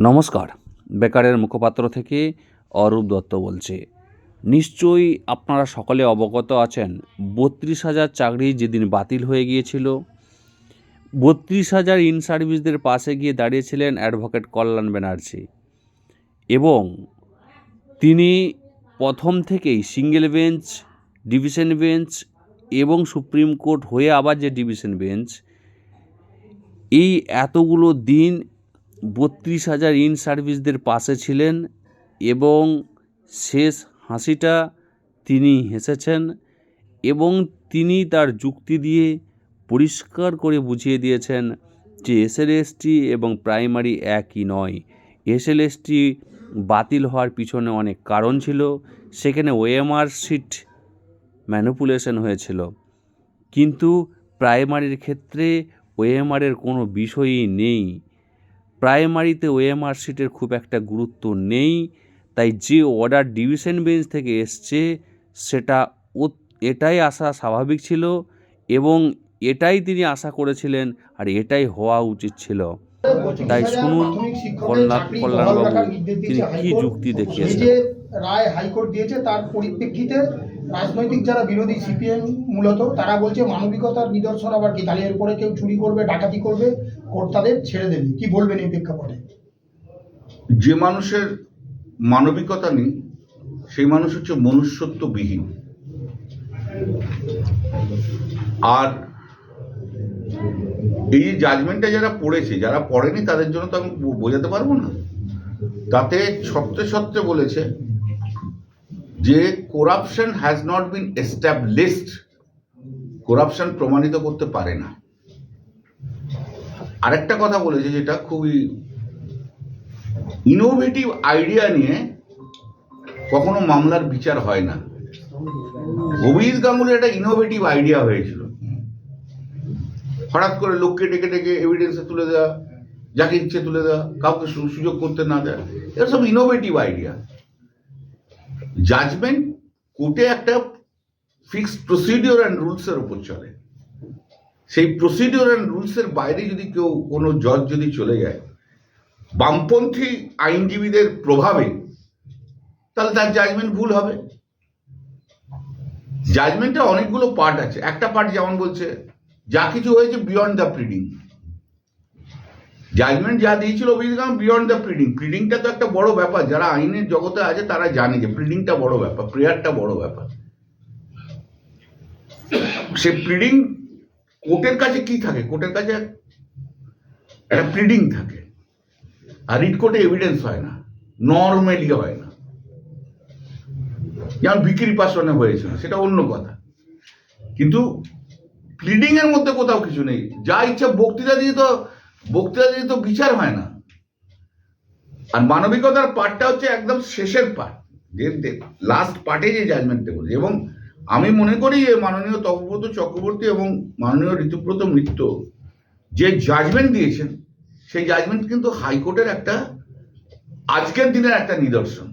নমস্কার। বেকারের মুখপাত্র থেকে অরূপ দত্ত বলছি। নিশ্চয়ই আপনারা সকলে অবগত আছেন, বত্রিশ হাজার চাকরি যেদিন বাতিল হয়ে গিয়েছিল, বত্রিশ হাজার ইন সার্ভিসদের পাশে গিয়ে দাঁড়িয়েছিলেন অ্যাডভোকেট কল্যাণ ব্যানার্জি এবং তিনি প্রথম থেকেই সিঙ্গেল বেঞ্চ, ডিভিশন বেঞ্চ এবং সুপ্রিম কোর্ট হয়ে আবার যে ডিভিশন বেঞ্চ, এই এতগুলো দিন বত্রিশ হাজার ইন সার্ভিসদের পাশে ছিলেন এবং শেষ হাসিটা তিনি হেসেছেন এবং তিনি তার যুক্তি দিয়ে পরিষ্কার করে বুঝিয়ে দিয়েছেন যে এসএলএসটি এবং প্রাইমারি একই নয়। এসএলএসটি বাতিল হওয়ার পিছনে অনেক কারণ ছিল, সেখানে ওএমআর সিট ম্যানুপুলেশন হয়েছিল। কিন্তু প্রাইমারির ক্ষেত্রে ওএমআরের কোনো বিষয়ই নেই। প্রাইমারিতে ওএমআর সিটের খুব একটা গুরুত্ব নেই, তাই যে অর্ডার ডিভিশন বেঞ্চ থেকে এসছে সেটা এটাই আসা স্বাভাবিক ছিল এবং এটাই তিনি আশা করেছিলেন আর এটাই হওয়া উচিত ছিল। তাই শুনুন, কল্যাণ, কল্যাণবাবু, তিনি কি যুক্তি দেখিয়েছেন? রায় হাইকোর্ট দিয়েছে, তার পরিপ্রেক্ষিতে রাজনৈতিক যারা বিরোধী সিপিএম মূলত, তারা বলছে মানবিকতার নিদর্শন আবার কি? তাহলে এরপরে কেউ চুরি করবে, ডাকাতি করবে কোর্ট তাদের ছেড়ে দেবে। কি বলবেন এই প্রেক্ষাপটে? যে মানুষের মানবিকতা নেই, সেই মানুষ হচ্ছে মনুষ্যত্ববিহীন। আর এই জাজমেন্টটা যারা পড়েছে, যারা পড়েনি, তাদের জন্য তো আমি বোঝাতে পারব না। তাতে সত্ত্বে সত্ত্বে বলেছে যে corruption has not been established corruption প্রমাণিত করতে পারে না। আরেকটা কথা বলেছে যেটা খুবই ইনোভেটিভ আইডিয়া নিয়ে কখনো মামলার বিচার হয় না। অভিজিৎ গাঙ্গুলির একটা ইনোভেটিভ আইডিয়া হয়েছিল। হঠাৎ করে লোককে ডেকে ডেকে এভিডেন্সে তুলে দেওয়া, যাকে ইচ্ছে তুলে দেওয়া, কাউকে সুযোগ করতে না দেওয়া এটা সব ইনোভেটিভ আইডিয়া জাজমেন্ট কোর্টে একটা ফিক্সড প্রসিডিওর অ্যান্ড রুলসের উপর চলে। সেই প্রসিডিওর অ্যান্ড রুলসের বাইরে যদি কেউ কোনো জজ যদি চলে যায়, বামপন্থী আইনজীবীদের প্রভাবে তাহলে তার জাজমেন্ট ভুল হবে। জাজমেন্টে অনেকগুলো পার্ট আছে। একটা পার্ট যেমন বলছে, যা কিছু হয়েছে বিয়ন্ড দ্য প্রিডিং জাজমেন্ট যা দিয়েছিল অভিযোগ বিয়ন্ড দ্য প্রিডিং প্রিডিংটা তো একটা বড় ব্যাপার। যারা আইনের জগতে আছে, তারা জানে যে প্রিডিংটা বড় ব্যাপার প্রেয়ারটা বড় ব্যাপার। সে প্রিডিং কোর্টের কাছে কি থাকে? কোর্টের কাছে একটা প্রিডিং থাকে। আর রিট কোর্টে এভিডেন্স হয় না। নর্মালি হয় না। যেমন বিক্রি পাশনে হয়েছিল সেটা অন্য কথা। কিন্তু প্লিডিং এর মধ্যে কোথাও কিছু নেই। যা ইচ্ছা বক্তৃতা দিয়ে তো, বক্তৃতা দিয়ে তো বিচার হয় না। আর মানবিকতার পার্টটা হচ্ছে একদম শেষের পার্ট যে লাস্ট পার্টে যে জাজমেন্টটা বলেছে এবং আমি মনে করি মাননীয় তপব্রত চক্রবর্তী এবং মাননীয় ঋতুব্রত মিত্র যে জাজমেন্ট দিয়েছেন, সেই জাজমেন্ট কিন্তু হাইকোর্টের একটা, আজকের দিনের একটা নিদর্শন।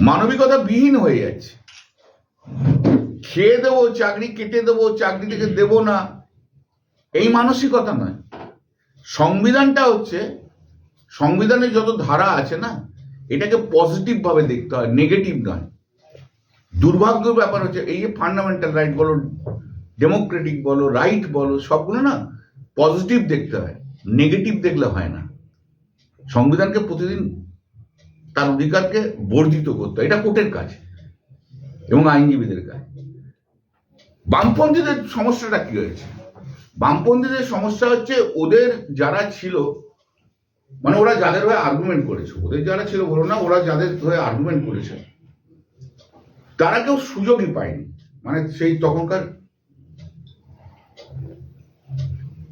মানবিকতা বিহীন হয়ে যাচ্ছে। খেয়ে দেবো, চাকরি কেটে দেবো, চাকরি থেকে দেবো না, এই মানসিকতা নয়। সংবিধানটা হচ্ছে, সংবিধানের যত ধারা আছে না, এটাকে পজিটিভ ভাবে দেখতে হয় নেগেটিভ নয়। দুর্ভাগ্যের ব্যাপার হচ্ছে, এই যে ফান্ডামেন্টাল রাইট বলো ডেমোক্রেটিক বলো রাইট বলো, সবগুলো না পজিটিভ দেখতে হয় নেগেটিভ দেখলে হয় না। সংবিধানকে প্রতিদিন তার অধিকারকে বর্ধিত করতে হয়, এটা কোর্টের কাজ এবং আইনজীবীদের কাজ। বামপন্থীদের সমস্যাটা কি হয়েছে? বামপন্থীদের সমস্যা হচ্ছে, ওদের যারা ছিল মানে ওরা যাদের হয়ে আর্গুমেন্ট করেছে, ওদের যারা ছিল বলো না, ওরা যাদের হয়ে আর্গুমেন্ট করেছে তারা কেউ সুযোগই পায়নি। মানে সেই তখনকার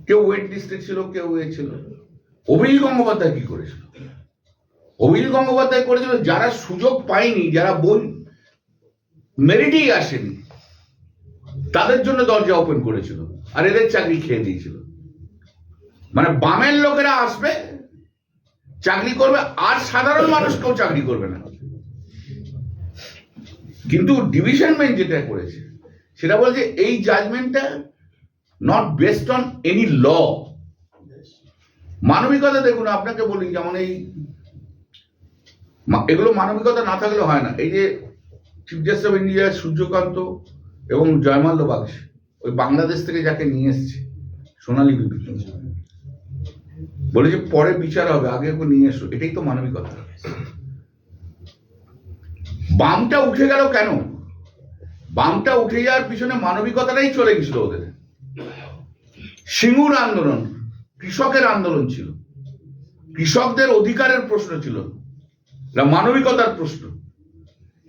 কেউ ওয়েট লিস্টে ছিল, কেউ এ ছিল। অভিজিৎ গঙ্গোপাধ্যায় কি করেছিল? অভিজিৎ গঙ্গোপাধ্যায় করেছিল যারা সুযোগ পায়নি, যারা বই মেরিটেই আসেনি, তাদের জন্য দরজা ওপেন করেছিল আর এদের চাকরি খেয়ে দিয়েছিল। মানে বামের লোকেরা আসবে, চাকরি করবে, আর সাধারণ মানুষ কেউ চাকরি করবে না। কিন্তু ডিভিশন বেঞ্চ যেটা করেছে, সেটা বলছে এই জাজমেন্টটা not based on any law মানবিকতা দেখুন, আপনাকে বলি, যেমন এই এগুলো মানবিকতা না থাকলে হয় না। এই যে chief justice of India Suryakant এবং জয়মাল্য বাগস ওই বাংলাদেশ থেকে যাকে নিয়ে এসছে, সোনালী বিবি। বলে যে পরে বিচার হবে, আগে নিয়ে এসো। এটাই তো মানবিকতা। বামটা উঠে গেল কেন? বামটা উঠে যাওয়ার পিছনে মানবিকতাটাই চলে গেছিল ওদের। সিঙ্গুর আন্দোলন কৃষকের আন্দোলন ছিল। কৃষকদের অধিকারের প্রশ্ন ছিল মানবিকতার প্রশ্ন।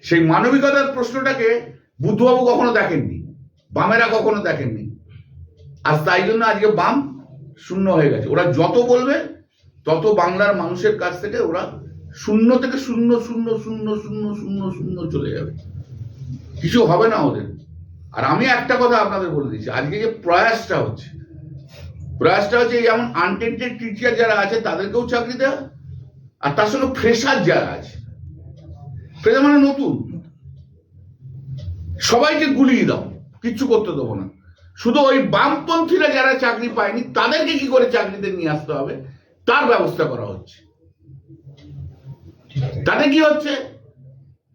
সেই মানবিকতার প্রশ্নটাকে বুদ্ধবাবু কখনো দেখেননি, বামেরা কখনো দেখেননি। আর তাই জন্য আজকে বাম শূন্য হয়ে গেছে। ওরা যত বলবে, তত বাংলার মানুষের কাছ থেকে ওরা শূন্য থেকে শূন্য শূন্য শূন্য শূন্য শূন্য শূন্য চলে যাবে। কিছু হবে না ওদের। আর আমি একটা কথা আপনাদের বলে দিচ্ছি, আজকে যে প্রয়াসটা হচ্ছে প্রয়াসটা হচ্ছে যেমন আনটেন্টেড টিচার যারা আছে, তাদেরকেও চাকরি দেওয়া, আর তার সঙ্গে ফ্রেশার যারা আছে। ফ্রেশার মানে নতুন। সবাইকে গুলিয়ে দাও, কিচ্ছু করতে দেবো না। শুধু ওই বামপন্থীরা যারা চাকরি পায়নি, তাদেরকে কি করে চাকরিতে নিয়ে আসতে হবে? তার ব্যবস্থা করা হচ্ছে। তাতে কি হচ্ছে?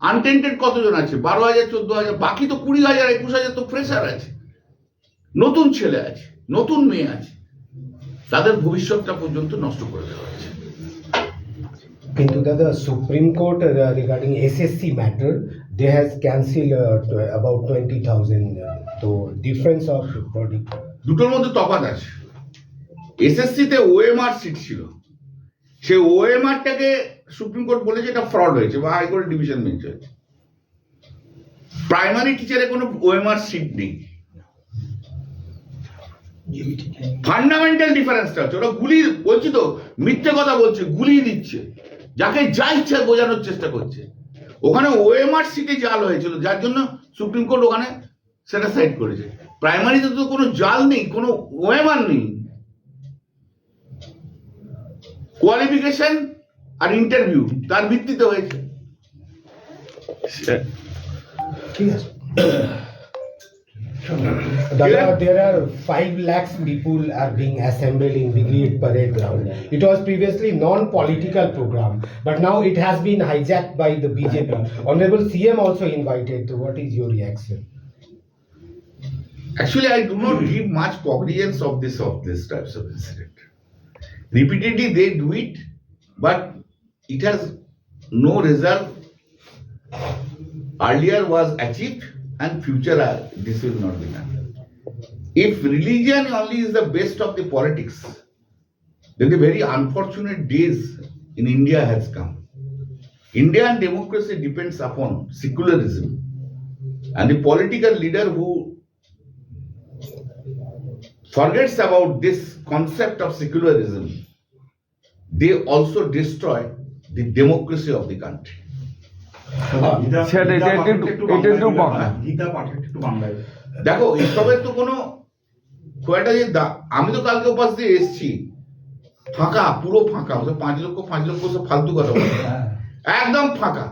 আনটেন্টেড কতজন আছে? বারো হাজার চোদ্দ হাজার বাকি তো কুড়ি হাজার একুশ হাজার তো ফ্রেশার আছে। নতুন ছেলে আছে নতুন মেয়ে আছে। তাদের ভবিষ্যৎটা পর্যন্ত নষ্ট করে দেওয়া Court uh, regarding SSC matter, they has cancelled uh, tw- about twenty thousand. Uh, so difference of body. দুটোর মধ্যে তফাৎ আছে। এসএসসি তে ওএমআর সিট ছিল। সেই ওএমআরটাকে সুপ্রিম কোর্ট বলেছে এটা ফ্রড হয়েছে বা হাইকোর্ট ডিভিশন বেঞ্চ হয়েছে। প্রাইমারি টিচারে কোনো ওএমআর সিট নেই। ফান্ডামেন্টাল ডিফারেন্সটা হচ্ছে, ওরা গুলি বলছি তো, মিথ্যে কথা বলছে গুলি দিচ্ছে, যাকে যা ইচ্ছা বোঝানোর চেষ্টা করছে। ওখানে ওএমআর সিটে জাল হয়েছিল, যার জন্য সুপ্রিম কোর্ট ওখানে সেটা সাইড করেছে। প্রাইমারিতে তো কোনো জাল নেই, কোনো ওএমআর নেই। কোয়ালিফিকেশন আর ইন্টারভিউ তার ভিত্তিতে হয়েছে Yes. Dada, there are five lakhs people are being assembled in Brigade Parade Ground. It was previously non-political program, but now it has been hijacked by the BJP. Honorable CM also invited. So what is your reaction? Actually, I do not give much cognizance of this of this types of incident. Repeatedly they do it, but it has no result. Earlier was achieved, and future uh, this will not be done. If religion only is the best of the politics, then the very unfortunate days in India has come. Indian democracy depends upon secularism, and the political leader who forgets about this concept of secularism, they also destroy the democracy of the country. পাঠের একটু বাংলায় দেখো এসবের তো কোনো একটা যে আমি তো কালকে উপাস দিয়ে এসছি। ফাঁকা পুরো ফাঁকা পাঁচ লক্ষ পাঁচ লক্ষ সব ফালতু কথা একদম ফাঁকা।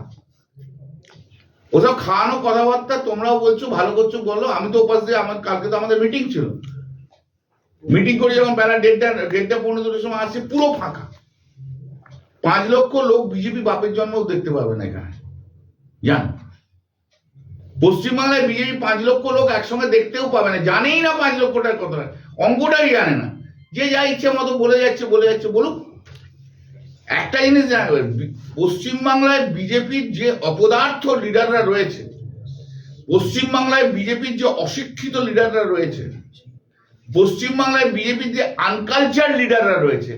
ওসব খাওয়ানো কথাবার্তা তোমরাও বলছো ভালো করছ বলো। আমি তো উপাস দিয়ে আমার কালকে তো আমাদের মিটিং ছিল। মিটিং করে যখন বেলা দেড়টা দেড়টা পনেরো দুটোর সময় আসছে, পুরো ফাঁকা। পাঁচ লক্ষ লোক বিজেপি বাপের জন্মও দেখতে পাবে না এখানে। জান? পশ্চিমবাংলায় বিজেপি পাঁচ লক্ষ লোক একসঙ্গে দেখতেও পাবে না। জানেই না পাঁচ লক্ষটার কথা অঙ্কটাই জানে না। যে যা ইচ্ছে মতো বলে যাচ্ছে বলে যাচ্ছে, বলুক। একটা জিনিস পশ্চিমবাংলায় বিজেপির যে অপদার্থ লিডাররা রয়েছে, পশ্চিমবাংলায় বিজেপির যে অশিক্ষিত লিডাররা রয়েছে পশ্চিমবাংলায় বিজেপির যে আনকালচার লিডাররা রয়েছে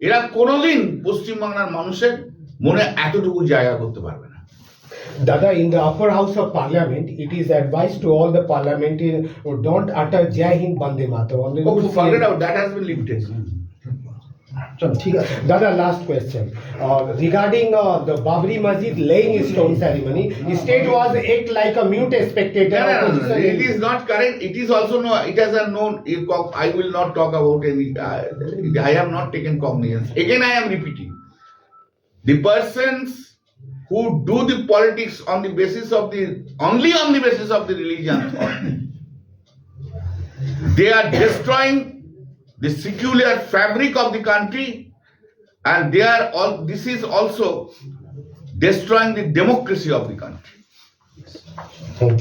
এরা কোনোদিন পশ্চিমবাংলার মানুষের মনে এতটুকু জায়গা করতে পারবে না Dada, in the upper house of parliament, it is advised to all the parliamentarians, oh, don't utter Jai Hind Bande Mataram. Oh, forget CM out, that has been lifted. চলো, ঠিক আছে দাদা last question regarding the Babri Masjid laying stone ceremony state was act like a mute spectator No, no, no, no, opposition it is not correct. It is also no. It has a known. I will not talk about any. Uh, I have not taken cognizance. Again, I am repeating. The persons who do the politics on the basis of the only on the basis of the religion, they are destroying the secular fabric of the country and they are all this is also destroying the democracy of the country. Hmm.